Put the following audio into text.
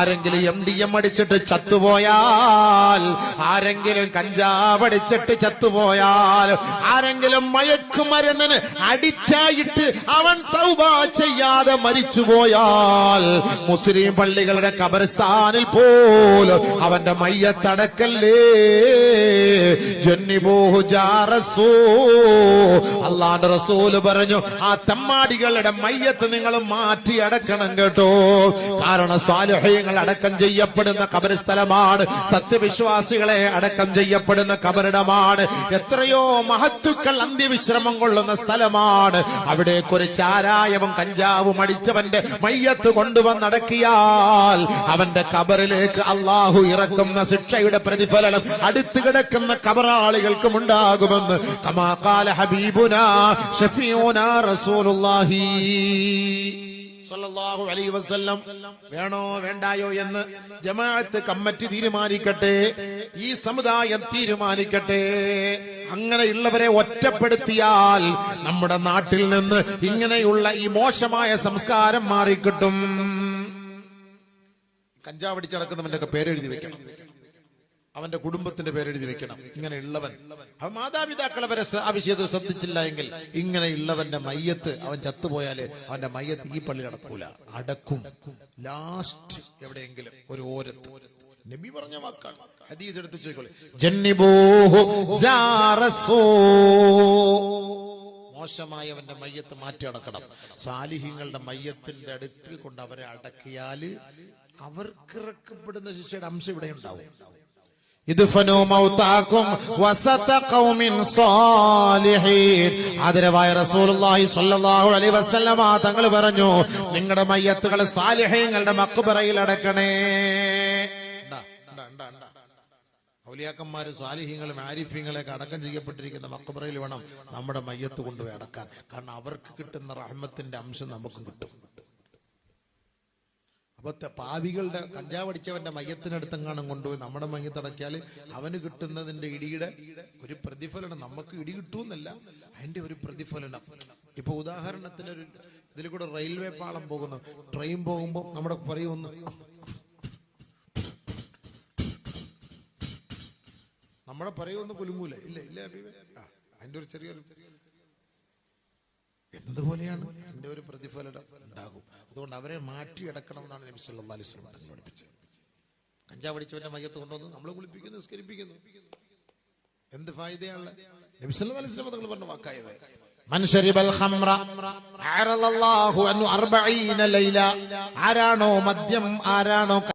ആരെങ്കിലും M D M അടിച്ചിട്ട് ചത്തുപോയാൽ ആരെങ്കിലും കഞ്ചാവ് അടിച്ചിട്ട് ചത്തുപോയാൽ ആരെങ്കിലും മയക്കുമരുന്നിന് അഡിക്റ്റായിട്ട് അവൻ തൗബ ചെയ്യാതെ മരിച്ചുപോയാൽ മുസ്ലിം പള്ളികളുടെ കബർസ്ഥാനിൽ പോലും അവന്റെ മയ്യത്തടക്കല്ലേ? ജന്നിബൂഹു ജാറസൂ അള്ളാന്റെ റസൂൽ പറഞ്ഞു ആ തെമ്മാടികളുടെ മയ്യത്ത് നിങ്ങൾ മാറ്റി അടക്കണം കേട്ടോ. കാരണം സാലഹ്യങ്ങൾ അടക്കം ചെയ്യപ്പെടുന്ന കബരസ്ഥലമാണ് സത്യവിശ്വാസികളെ അടക്കം ചെയ്യപ്പെടുന്ന കബരിടമാണ് എത്രയോ മഹത്തുക്കൾ അന്ത്യവിശ്രമം കൊള്ളുന്ന സ്ഥലമാണ്. അവിടെ ഒരു ചാരായവും കഞ്ചാവും അടിച്ചവന്റെ മയ്യത്ത് കൊണ്ടുവന്നടക്കിയാൽ അവന്റെ കബറിലേക്ക് അള്ളാഹു ഇറക്കുന്ന ശിക്ഷയുടെ പ്രതിഫലനം അടുത്ത് കിടക്കുന്ന കബറാളികൾക്കും ഉണ്ടാകുമെന്ന്. കമാകാല ഹബീബുന ഷഫീഉന റസൂലുള്ളാഹി. അലൈഹി വസല്ലം. വേണോ വേണ്ടായോ എന്ന് ജമാഅത്ത് കമ്മിറ്റി തീരുമാനിക്കട്ടെ. ഈ സമുദായം തീരുമാനിക്കട്ടെ. അങ്ങനെയുള്ളവരെ ഒറ്റപ്പെടുത്തിയാൽ നമ്മുടെ നാട്ടിൽ നിന്ന് ഇങ്ങനെയുള്ള ഈ മോശമായ സംസ്കാരം മാറിക്കിട്ടും. കഞ്ചാവടിച്ചടക്കുന്നവന്റെ ഒക്കെ പേരെഴുതി വെക്കണം. അവന്റെ കുടുംബത്തിന്റെ പേരെഴുതി വെക്കണം. ഇങ്ങനെയുള്ളവൻ. അവൻ മാതാപിതാക്കളെ വരെ ആ വിഷയത്തിൽ ശ്രദ്ധിച്ചില്ല എങ്കിൽ ഇങ്ങനെയുള്ളവന്റെ മയ്യത്ത് അവൻ ചത്തുപോയാൽ അവന്റെ മയ്യത്ത് ഈ പള്ളി അടക്കൂല അടക്കും. ലാസ്റ്റ് എവിടെയെങ്കിലും ഒരു ഓരത്ത്. നബി പറഞ്ഞ വാക്കാണ്. ഹദീസ് എടുത്ത് മോശമായവന്റെ മയ്യത്ത് മാറ്റി അടക്കണം. സാലിഹ്യങ്ങളുടെ മയ്യത്തിന്റെ അടുക്ക് കൊണ്ട് അവരെ അവർക്ക് ഇറക്കപ്പെടുന്ന ശിക്ഷയുടെ അംശം ഇവിടെ ഉണ്ടാവും ആദരവായ റസൂലുള്ളാഹി സ്വല്ലല്ലാഹു അലൈഹി വസല്ലമ തങ്ങൾ പറഞ്ഞു നിങ്ങളുടെ മയ്യത്തുകൾ സാലിഹീങ്ങളുടെ മക്ബറയിൽ അടക്കണേ. ഔലിയാക്കന്മാര് സ്വാലിഹീങ്ങളും ആരിഫ്യങ്ങളെയൊക്കെ അടക്കം ചെയ്യപ്പെട്ടിരിക്കുന്ന മക്കബറയിൽ വേണം നമ്മുടെ മയ്യത്ത് കൊണ്ടുപോയി അടക്കാൻ. കാരണം അവർക്ക് കിട്ടുന്ന റഹ്മത്തിന്റെ അംശം നമുക്കും കിട്ടും. അപ്പൊ പാവികളുടെ കഞ്ചാവടിച്ചവന്റെ മയ്യത്തിനടുത്തെങ്ങാനും കൊണ്ടുപോയി നമ്മുടെ മയത്തടക്കിയാൽ അവന് കിട്ടുന്നതിന്റെ ഇടിയുടെ ഒരു പ്രതിഫലനം നമുക്ക് ഇടി കിട്ടുമെന്നല്ല അതിന്റെ ഒരു പ്രതിഫലനം. ഇപ്പൊ ഉദാഹരണത്തിന് ഒരു ഇതിൽ കൂടെ റെയിൽവേ പാളം പോകുന്നു. ട്രെയിൻ പോകുമ്പോൾ നമ്മുടെ പറയുമെന്ന് നമ്മളെ പറയുമെന്ന് കുലുങ്ങൂല? ഇല്ല ഇല്ല അതിന്റെ ഒരു ചെറിയൊരു എന്നതുപോലെയാണ് അതിന്റെ ഒരു പ്രതിഫലനം ഉണ്ടാകും അതുകൊണ്ട് അവരെ മാറ്റിയെടുക്കണം എന്നാണ് നബി സല്ലല്ലാഹു അലൈഹി വസല്ലം തങ്ങൾ പഠിപ്പിച്ചത് കഞ്ചാവ് അടിച്ചവന്റെ മയ്യത്ത് കൊണ്ടുവന്ന് നമ്മൾ കുളിപ്പിക്കുന്നു നിസ്കരിപ്പിക്കുന്നു എന്ത് ഫായിദയാണ് നബി സല്ലല്ലാഹു അലൈഹി വസല്ലം തങ്ങൾ പറഞ്ഞ വാക്കായത് من شرب الخمر عرض الله عنه 40 ലൈല ആരാണോ മദ്യം ആരാണോ